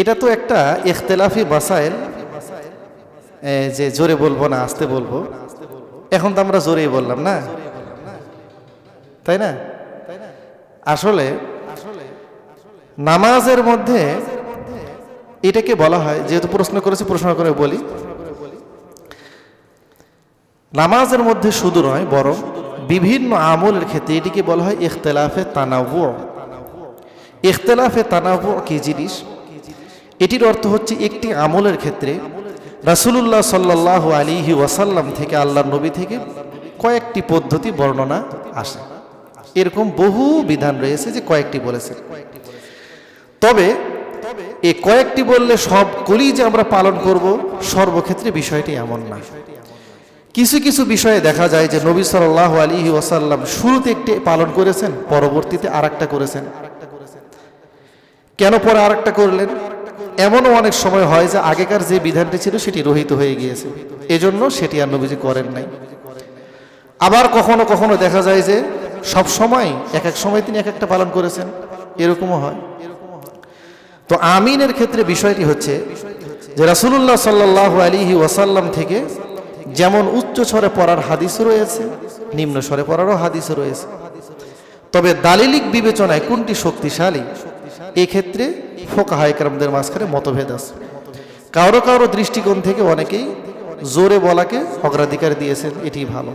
এটা তো একটা ইখতলাফি বাসাইল যে জোরে বলব না, আস্তে বলব। এখন তো আমরা জোরেই বললাম না? তাই না? আসলে নামাজের মধ্যে এটাকে বলা হয়, যেহেতু প্রশ্ন করেছি, প্রশ্ন করে বলি। নামাজের মধ্যে শুধু নয়, বরং বিভিন্ন আমলের ক্ষেত্রে এটিকে বলা হয় ইখতলাফে তানাবু ইখতলাফে তানাবু কি জিনিস? এটির অর্থ হচ্ছে একটি আমলের ক্ষেত্রে রাসুলুল্লাহ সাল্লাহ আলিহি ওয়াসাল্লাম থেকে আল্লাহ নবী থেকে কয়েকটি পদ্ধতি বর্ণনা আসে। এরকম বহু বিধান রয়েছে যে কয়েকটি বলেছেন তবে এই কয়েকটি বললে সবগুলি যে আমরা পালন করব, সর্বক্ষেত্রে বিষয়টি এমন না। কিছু কিছু বিষয়ে দেখা যায় যে নবী সাল্লাহ আলী ওয়াসাল্লাম শুরুতে একটি পালন করেছেন, পরবর্তীতে আর করেছেন। কেন পরে আর করলেন? এমনও অনেক সময় হয় যে আগেকার যে বিধানটি ছিল সেটি রহিত হয়ে গিয়েছে। এজন্য সেটি আর নবীজি করেন নাই। আবার কখনো কখনো দেখা যায় যে সব সময় এক এক সময় তিনি এক একটা পালন করেছেন। এরকমও হয়। তো আমিনের ক্ষেত্রে বিষয়টি হচ্ছে যে রাসুলুল্লাহ সাল্লাহ আলিহি ওয়াসাল্লাম থেকে যেমন উচ্চ স্বরে পড়ার হাদিস রয়েছে, নিম্ন স্বরে পড়ারও হাদিস রয়েছে। তবে দালিলিক বিবেচনায় কোনটি শক্তিশালী এক্ষেত্রে ফোকা হাইকরামদের মাঝখানে মতভেদ আছে। কারও কারও দৃষ্টিকোণ থেকে অনেকেই জোরে বলাকে অগ্রাধিকার দিয়েছেন এটি ভালো।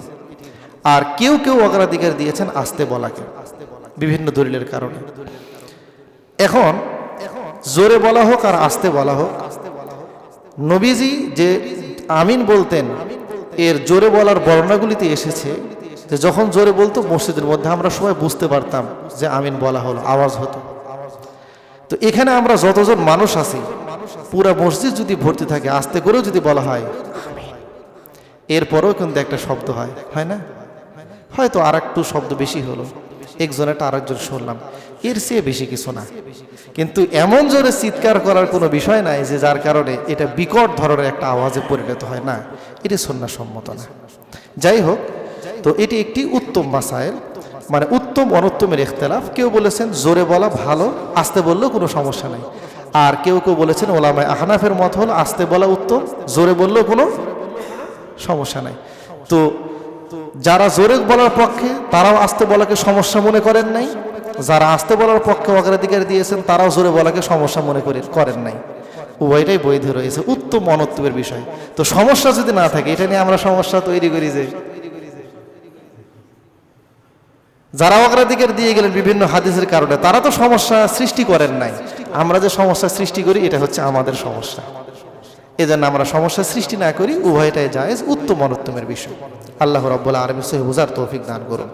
আর কেউ কেউ অগ্রাধিকার দিয়েছেন আস্তে বলাকে, বিভিন্ন দলিলের কারণে। এখন জোরে বলা হোক আর আস্তে বলা হোক, নবীজি যে আমিন বলতেন, এর জোরে বলার বর্ণনাগুলিতে এসেছে যে যখন জোরে বলতো মসজিদের মধ্যে আমরা সবাই বুঝতে পারতাম যে আমিন বলা হলো, আওয়াজ হতো। তো এখানে আমরা যতজন মানুষ আছি, পুরা মসজিদ যদি ভর্তি থাকে, আস্তে করেও যদি বলা হয়, এরপরেও কিন্তু একটা শব্দ হয় হয় না? হয়তো আর একটু শব্দ বেশি হলো একজনেরটা আরেকজন শুনলাম, এর চেয়ে বেশি কিছু না। কিন্তু এমন জোরে চিৎকার করার কোনো বিষয় নাই যে যার কারণে এটা বিকট ধরনের একটা আওয়াজে পরিণত হয়, না, এটি সন্না সম্মত না। যাই হোক, তো এটি একটি উত্তম মাসাইল মানে উত্তম অনুত্তমের ইখতলাফ, কেউ বলেছেন জোরে বলা ভালো, আসতে বললেও কোনো সমস্যা নাই। আর কেউ কেউ বলেছেন ওলামায় আহনাফের মত হল আসতে বলা উত্তম, জোরে বললেও কোনো সমস্যা নাই। তো যারা জোরে বলার পক্ষে, তারাও আসতে বলাকে সমস্যা মনে করেন নাই। যারা আসতে বলার পক্ষে অগ্রাধিকার দিয়েছেন, তারাও জোরে বলাকে সমস্যা মনে করে, করেন নাই। উভয়টাই বৈধ রয়েছে, উত্তম অনত্বের বিষয়। তো সমস্যা যদি না থাকে, এটা নিয়ে আমরা সমস্যা তৈরি করি যে যারা অগ্রাধিকার দিয়ে গেলেন বিভিন্ন হাদিসের কারণে, তারা তো সমস্যা সৃষ্টি করেন নাই। আমরা যে সমস্যা সৃষ্টি করি, এটা হচ্ছে আমাদের সমস্যা। এজন্য আমরা সমস্যা সৃষ্টি না করি, উভয়টাই জায়েজ, উত্তম অনুত্তমের বিষয়। আল্লাহ রব্বুল্লাহ আরবি সহি বুঝার তৌফিক দান করুন।